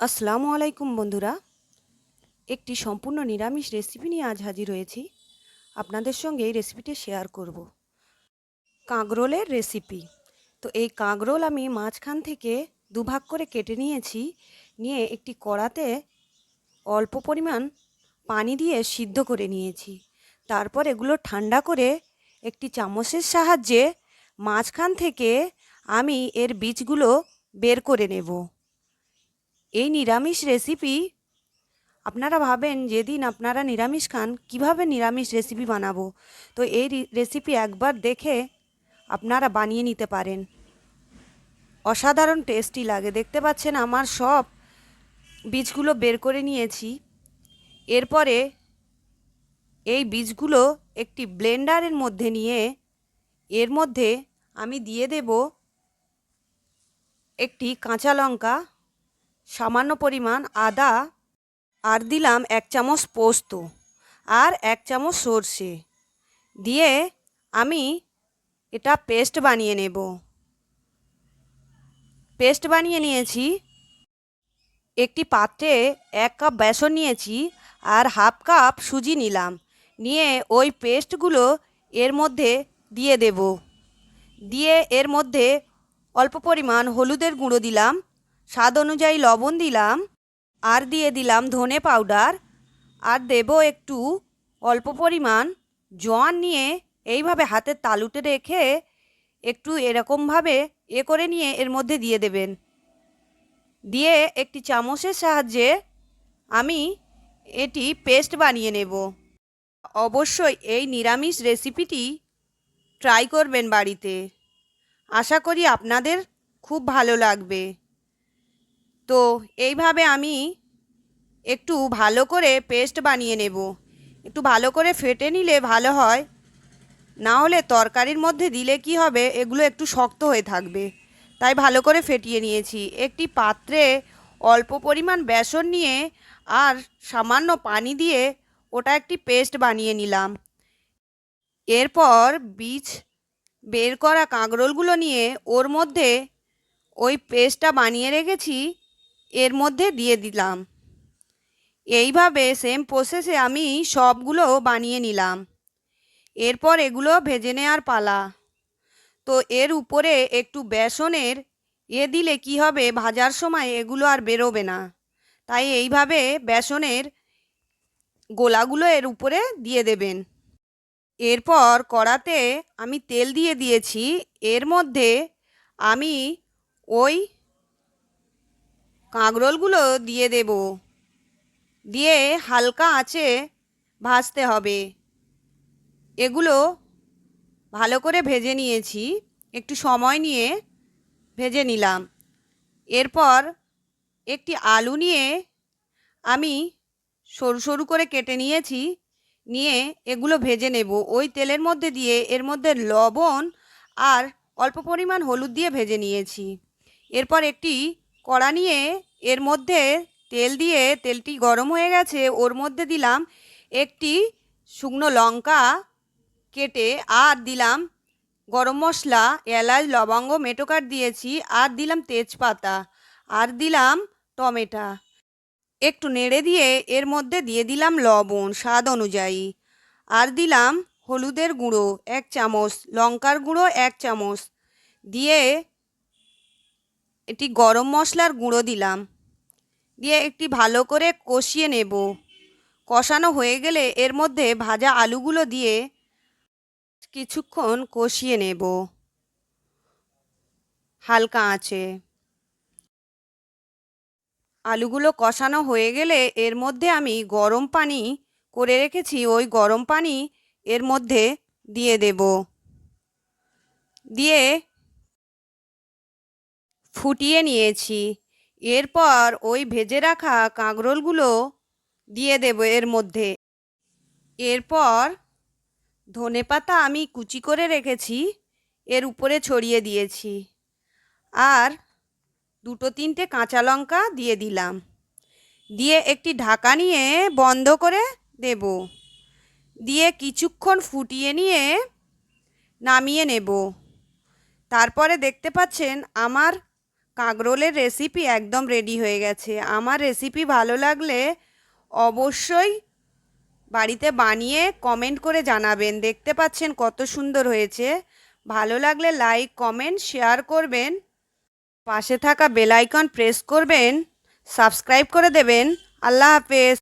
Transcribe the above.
আসসালামু আলাইকুম বন্ধুরা। একটি সম্পূর্ণ নিরামিষ রেসিপি নিয়ে আজ হাজির হয়েছি। আপনাদের সঙ্গে এই রেসিপিটি শেয়ার করব। কাঁকরোলের রেসিপি তো এই কাঁকরোল আমি মাঝখান থেকে দুভাগ করে কেটে নিয়েছি। নিয়ে একটি কড়াতে অল্প পরিমাণ পানি দিয়ে সিদ্ধ করে নিয়েছি। তারপর এগুলো ঠান্ডা করে একটি চামচের সাহায্যে মাঝখান থেকে আমি এর বীজগুলো বের করে নেব। এই নিরামিষ রেসিপি আপনারা ভাবেন যেদিন আপনারা নিরামিষ খান, কীভাবে নিরামিষ রেসিপি বানাবো? তো এই রেসিপি একবার দেখে আপনারা বানিয়ে নিতে পারেন। অসাধারণ টেস্টি লাগে। দেখতে পাচ্ছেন আমার সব বীজগুলো বের করে নিয়েছি। এরপরে এই বীজগুলো একটি ব্লেন্ডারের মধ্যে নিয়ে, এর মধ্যে আমি দিয়ে দেব একটি কাঁচা লঙ্কা সামান্য পরিমাণ আদা আর দিলাম এক চামচ পোস্ত আর এক চামচ সর্ষে। দিয়ে আমি এটা পেস্ট বানিয়ে নেব। পেস্ট বানিয়ে নিয়েছি। একটি পাত্রে এক কাপ বেসন নিয়েছি আর হাফ কাপ সুজি নিলাম। নিয়ে ওই পেস্টগুলো এর মধ্যে দিয়ে দেব। দিয়ে এর মধ্যে অল্প পরিমাণ হলুদের গুঁড়ো দিলাম। স্বাদ অনুযায়ী লবণ দিলাম, আর দিয়ে দিলাম ধনে পাউডার, আর দেব একটু অল্প পরিমাণ জোয়ান নিয়ে এইভাবে হাতের তালুতে রেখে একটু এরকমভাবে এ করে নিয়ে এর মধ্যে দিয়ে দেবেন। দিয়ে একটি চামচের সাহায্যে আমি এটি পেস্ট বানিয়ে নেব। অবশ্যই এই নিরামিষ রেসিপিটি ট্রাই করবেন বাড়িতে। আশা করি আপনাদের খুব ভালো লাগবে। তো এইভাবে আমি একটু ভালো করে পেস্ট বানিয়ে নেব। একটু ভালো করে ফেটে নিলে ভালো হয়। না হলে তরকারির মধ্যে দিলে কি হবে? এগুলো একটু শক্ত হয়ে থাকবে। তাই ভালো করে ফেটিয়ে নিয়েছি। একটি পাত্রে অল্প পরিমাণ বেসন নিয়ে আর সামান্য পানি দিয়ে ওটা একটি পেস্ট বানিয়ে নিলাম। এরপর বীজ বের করা কাঁকরোলগুলো নিয়ে ওর মধ্যে ওই পেস্টটা বানিয়ে রেখেছি। এর মধ্যে দিয়ে দিলাম। এইভাবে সেম প্রসেসে আমি সবগুলো বানিয়ে নিলাম। এরপর এগুলো ভেজে নেওয়ার পালা। তো এর উপরে একটু বেসনের এ দিলে কি হবে? ভাজার সময় এগুলো আর বেরোবে না। তাই এইভাবে বেসনের গোলাগুলো এর উপরে দিয়ে দেবেন। এরপর কড়াতে আমি তেল দিয়ে দিয়েছি। এর মধ্যে আমি ওই কাঁকরোলগুলো দিয়ে দেব। দিয়ে হালকা আঁচে ভাজতে হবে। এগুলো ভালো করে ভেজে নিয়েছি। একটু সময় নিয়ে ভেজে নিলাম। এরপর একটি আলু নিয়ে আমি সরু সরু করে কেটে নিয়েছি। নিয়ে এগুলো ভেজে নেব। ওই তেলের মধ্যে দিয়ে এর মধ্যে লবণ আর অল্প পরিমাণ হলুদ দিয়ে ভেজে নিয়েছি। এরপর একটি কড়া নিয়ে এর মধ্যে তেল দিয়ে তেলটি গরম হয়ে গেছে, ওর মধ্যে দিলাম একটি শুকনো লঙ্কা কেটে, আর দিলাম গরম মশলা, এলাচ, লবঙ্গ মেটোকাট দিয়েছি, আর দিলাম তেজপাতা, আর দিলাম টমেটা। একটু নেড়ে দিয়ে এর মধ্যে দিয়ে দিলাম লবণ স্বাদ অনুযায়ী, আর দিলাম হলুদের গুঁড়ো এক চামচ, লঙ্কার গুঁড়ো এক চামচ, দিয়ে এটি গরম মশলার গুঁড়ো দিলাম। দিয়ে একটি ভালো করে কষিয়ে নেব। কষানো হয়ে গেলে এর মধ্যে ভাজা আলুগুলো দিয়ে কিছুক্ষণ কষিয়ে নেব। হালকা আঁচে। আলুগুলো কষানো হয়ে গেলে এর মধ্যে আমি গরম পানি করে রেখেছি। ওই গরম পানি এর মধ্যে দিয়ে দেব। দিয়ে ফুটিয়ে নিয়েছি। এরপর ওই ভেজে রাখা কাঁকরোলগুলো দিয়ে দেব এর মধ্যে। এরপর ধনেপাতা আমি কুচি করে রেখেছি, এর উপরে ছড়িয়ে দিয়েছি। আর দুটো তিনটে কাঁচা লঙ্কা দিয়ে দিলাম। দিয়ে একটি ঢাকা নিয়ে বন্ধ করে দেব। দিয়ে কিছুক্ষণ ফুটিয়ে নিয়ে নামিয়ে নেব। তারপরে দেখতে পাচ্ছেন আমার কাঁকরোলের রেসিপি একদম রেডি হয়ে গেছে। আমার রেসিপি ভালো লাগলে অবশ্যই বাড়িতে বানিয়ে কমেন্ট করে জানাবেন। দেখতে পাচ্ছেন কত সুন্দর হয়েছে। ভালো লাগলে লাইক কমেন্ট শেয়ার করবেন। পাশে থাকা বেলাইকন প্রেস করবেন। সাবস্ক্রাইব করে দেবেন। আল্লাহ হাফেজ।